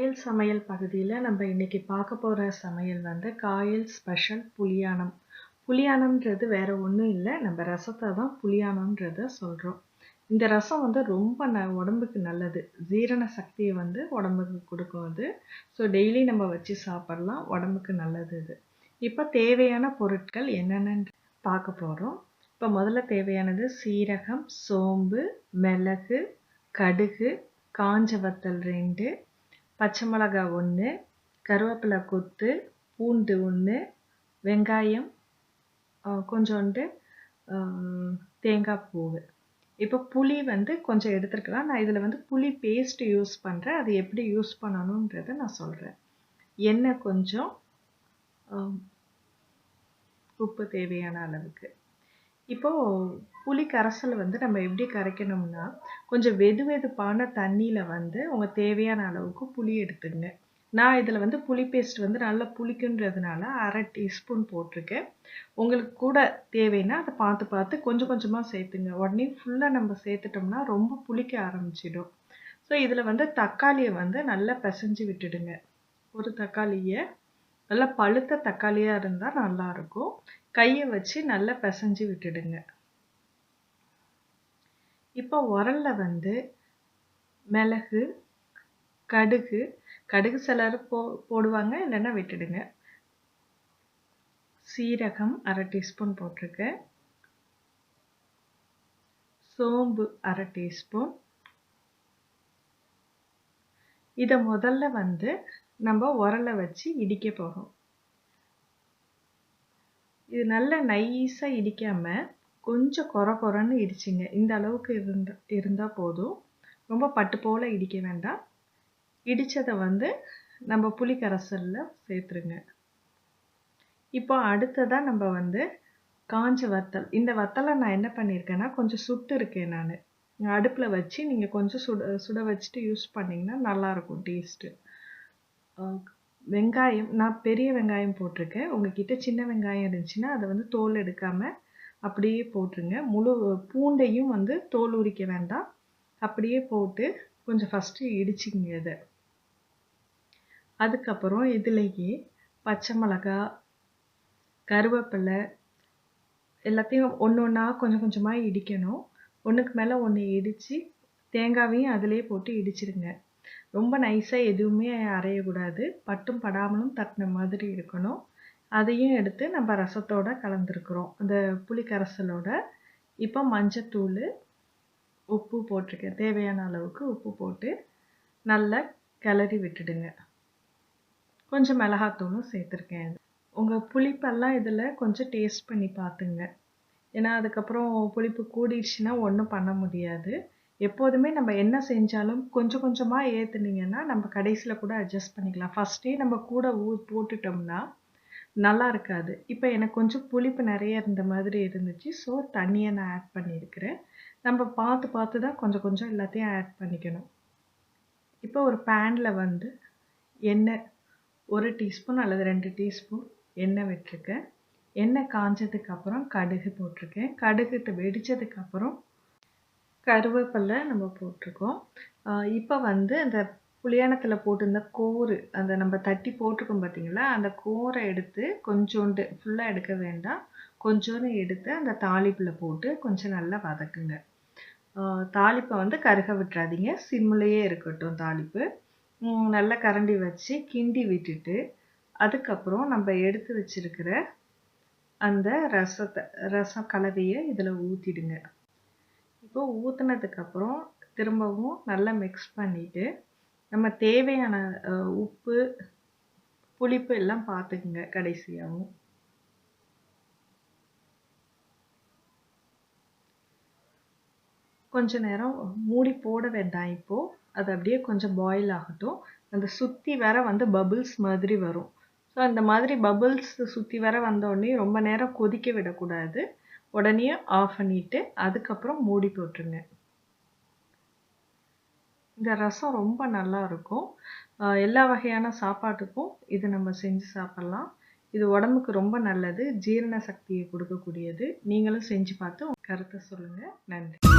காயல் சமையல் பகுதியில் நம்ம இன்றைக்கி பார்க்க போகிற சமையல் வந்து காயல் ஸ்பெஷல் புளியானம் புளியானம்ன்றது வேறு ஒன்றும் இல்லை நம்ம ரசத்தை தான் புளியானம்ன்றத சொல்கிறோம் இந்த ரசம் வந்து ரொம்ப ந உடம்புக்கு நல்லது. ஜீரண சக்தியை வந்து உடம்புக்கு கொடுக்கும் அது. ஸோ டெய்லி நம்ம வச்சு சாப்பிட்லாம் உடம்புக்கு நல்லது இது. இப்போ தேவையான பொருட்கள் என்னென்னு பார்க்க போகிறோம் இப்போ முதல்ல தேவையானது சீரகம் சோம்பு மிளகு கடுகு காஞ்ச வத்தல் ரெண்டு பச்சை மிளகா ஒன்று கருவேப்பிலை கொத்து பூண்டு ஒன்று வெங்காயம் கொஞ்சோண்டு தேங்காய் பூவு. இப்போ புளி வந்து கொஞ்சம் எடுத்துருக்கலாம். நான் இதில் வந்து புளி பேஸ்ட் யூஸ் பண்ணுறேன் அது எப்படி யூஸ் பண்ணணுன்றதை நான் சொல்கிறேன் எண்ணெய் கொஞ்சம் உப்பு தேவையான அளவுக்கு. இப்போது புளி கரைசல் வந்து நம்ம எப்படி கரைக்கணும்னா கொஞ்சம் வெது வெதுப்பான தண்ணியில் வந்து உங்கள் தேவையான அளவுக்கு புளி எடுத்துங்க. நான் இதில் வந்து புளி பேஸ்ட் வந்து நல்லா புளிக்குன்றதுனால அரை டீஸ்பூன் போட்டிருக்கேன். உங்களுக்கு கூட தேவைன்னா அதை பார்த்து பார்த்து கொஞ்சம் கொஞ்சமாக சேர்த்துங்க. உடனே ஃபுல்லாக நம்ம சேர்த்துட்டோம்னா ரொம்ப புளிக்க ஆரம்பிச்சிடும். ஸோ இதில் வந்து தக்காளியை வந்து நல்லா பிசைஞ்சு விட்டுடுங்க. ஒரு தக்காளியை நல்லா பழுத்த தக்காளியாக இருந்தால் நல்லாயிருக்கும் கையை வச்சு நல்லா பிசைஞ்சு விட்டுடுங்க. இப்போ உரல்ல வந்து மிளகு கடுகு கடுகு சிலர் போ போடுவாங்க இல்லைன்னா விட்டுடுங்க. சீரகம் அரை டீஸ்பூன் போட்டிருக்கேன். சோம்பு அரை டீஸ்பூன். இதை முதல்ல வந்து நம்ம உரலை வச்சு இடிக்க போகிறோம் இது நல்லா நைஸாக இடிக்காமல் கொஞ்சம் குறை குறைன்னு இடிச்சிங்க. இந்த அளவுக்கு இருந்த இருந்தால் போதும். ரொம்ப பட்டு போல் இடிக்க வேண்டாம். இடித்ததை வந்து நம்ம புளி கரைசலில் சேர்த்துருங்க. இப்போ அடுத்ததாக நம்ம வந்து காஞ்ச வத்தல். இந்த வத்தலை நான் என்ன பண்ணியிருக்கேன்னா கொஞ்சம் சுட்டு இருக்கேன் நான். அடுப்பில் வச்சு நீங்கள் கொஞ்சம் சுட சுட வச்சுட்டு யூஸ் பண்ணிங்கன்னா நல்லாயிருக்கும் டேஸ்ட்டு வெங்காயம் நான் பெரிய வெங்காயம் போட்டிருக்கேன். உங்ககிட்ட சின்ன வெங்காயம் இருந்துச்சுன்னா அதை வந்து தோல் எடுக்காமல் அப்படியே போட்டுருங்க. முழு பூண்டையும் வந்து தோல் உரிக்க வேண்டாம். அப்படியே போட்டு கொஞ்சம் ஃபஸ்ட்டு இடிச்சிங்க இதை. அதுக்கப்புறம் இதுலேயே பச்சை மிளகா கருவேப்பிலை எல்லாத்தையும் ஒன்று ஒன்றா கொஞ்சம் கொஞ்சமாக இடிக்கணும். ஒன்றுக்கு மேலே ஒன்று இடித்து தேங்காவையும் அதிலே போட்டு இடிச்சிருங்க. ரொம்ப நைஸாக எதுவுமே அரையக்கூடாது. பட்டும் படாமலும் தட்டின மாதிரி இருக்கணும். அதையும் எடுத்து நம்ம ரசத்தோட கலந்துருக்குறோம். அந்த புளி கரைசலோட இப்போ மஞ்சத்தூள் உப்பு போட்டிருக்கேன். தேவையான அளவுக்கு உப்பு போட்டு நல்லா கிளறி விட்டுடுங்க. கொஞ்சம் மிளகாத்தூளும் சேர்த்துருக்கேன். உங்கள் புளிப்பெல்லாம் இதில் கொஞ்சம் டேஸ்ட் பண்ணி பார்த்துங்க. ஏன்னா அதுக்கப்புறம் புளிப்பு கூடிடுச்சுன்னா ஒன்றும் பண்ண முடியாது. எப்போதுமே நம்ம என்ன செஞ்சாலும் கொஞ்சம் கொஞ்சமாக ஏற்றுனீங்கன்னா நம்ம கடைசியில் கூட அட்ஜஸ்ட் பண்ணிக்கலாம். ஃபஸ்ட்டே நம்ம கூட ஊ போட்டுட்டோம்னா நல்லா இருக்காது. இப்போ எனக்கு கொஞ்சம் புளிப்பு நிறைய இருந்த மாதிரி இருந்துச்சு. ஸோ தண்ணியை நான் ஆட் பண்ணியிருக்கிறேன். நம்ம பார்த்து பார்த்து தான் கொஞ்சம் கொஞ்சம் எல்லாத்தையும் ஆட் பண்ணிக்கணும். இப்போ ஒரு பேனில் வந்து எண்ணெய் ஒரு டீஸ்பூன் அல்லது ரெண்டு டீஸ்பூன் எண்ணெய் விட்டுருக்கேன். எண்ணெய் காஞ்சதுக்கப்புறம் கடுகு போட்டிருக்கேன். கடுகு வெடித்ததுக்கப்புறம் கருவேப்பிலை நம்ம போட்டிருக்கோம். இப்போ வந்து அந்த புளியானத்தில் போட்டிருந்த கோரு அந்த நம்ம தட்டி போட்டிருக்கோம் பார்த்தீங்களா அந்த கோரை எடுத்து கொஞ்சோண்டு ஃபுல்லாக எடுக்க வேண்டாம். கொஞ்சோண்டு எடுத்து அந்த தாளிப்பில் போட்டு கொஞ்சம் நல்லா வதக்குங்க. தாளிப்பை வந்து கருக விட்டுறாதீங்க. சிம்லேயே இருக்கட்டும் தாளிப்பு. நல்லா கரண்டி வச்சு கிண்டி விட்டுட்டு அதுக்கப்புறம் நம்ம எடுத்து வச்சிருக்கிற அந்த ரசத்தை ரசம் கலவையை இதில் ஊற்றிடுங்க இப்போ ஊற்றினதுக்கப்புறம் திரும்பவும் நல்லா மிக்ஸ் பண்ணிவிட்டு நம்ம தேவையான உப்பு புளிப்பு எல்லாம் பார்த்துக்குங்க கடைசியாகவும் கொஞ்ச நேரம் மூடி போட வேண்டாம் இப்போது அது அப்படியே கொஞ்சம் பாயில் ஆகட்டும். அந்த சுற்றி வர வந்து பபுள்ஸ் மாதிரி வரும். ஸோ அந்த மாதிரி பபுள்ஸ் சுற்றி வர வந்தோடனே ரொம்ப நேரம் கொதிக்க விடக்கூடாது. உடனே ஆஃப் பண்ணிவிட்டு அதுக்கப்புறம் மூடி போட்டுருங்க. இந்த ரசம் ரொம்ப நல்லா இருக்கும். எல்லா வகையான சாப்பாட்டுக்கும் இது நம்ம செஞ்சு சாப்பிட்லாம். இது உடம்புக்கு ரொம்ப நல்லது ஜீரண சக்தியை கொடுக்கக்கூடியது. நீங்களும் செஞ்சு பார்த்து கருத்தை சொல்லுங்கள் நன்றி.